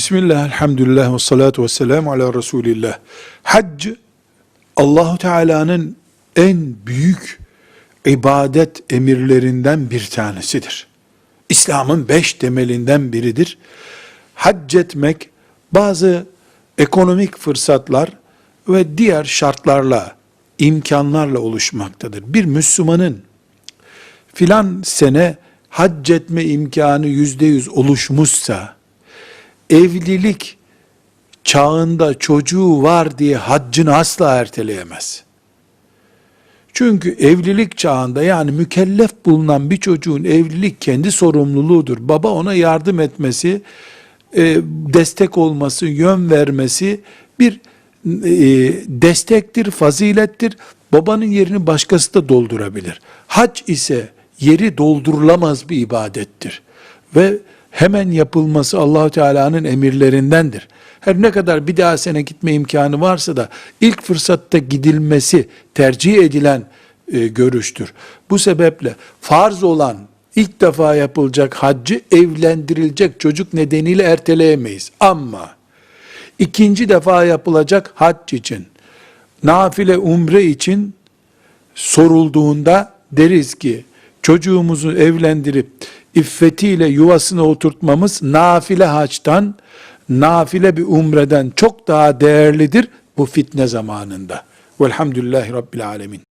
Bismillah, elhamdülillah ve salatu ve selamu ala Resulillah. Hac, Allahu Teala'nın en büyük ibadet emirlerinden bir tanesidir. İslam'ın beş temelinden biridir. Hac etmek bazı ekonomik fırsatlar ve diğer şartlarla, imkanlarla oluşmaktadır. Bir Müslümanın filan sene hac etme imkanı yüzde yüz oluşmuşsa, evlilik çağında çocuğu var diye haccını asla erteleyemez. Çünkü evlilik çağında yani mükellef bulunan bir çocuğun evlilik kendi sorumluluğudur. Baba ona yardım etmesi, e, destek olması, yön vermesi bir e, destektir, fazilettir. Babanın yerini başkası da doldurabilir. Hac ise yeri doldurulamaz bir ibadettir. Ve hemen yapılması Allahu Teala'nın emirlerindendir. Her ne kadar bir daha sene gitme imkanı varsa da ilk fırsatta gidilmesi tercih edilen e, görüştür. Bu sebeple farz olan ilk defa yapılacak haccı evlendirilecek çocuk nedeniyle erteleyemeyiz. Ama ikinci defa yapılacak hac için, nafile umre için sorulduğunda deriz ki çocuğumuzu evlendirip iffetiyle yuvasına oturtmamız nafile haçtan, nafile bir umreden çok daha değerlidir bu fitne zamanında. Velhamdülillahi Rabbil Alemin.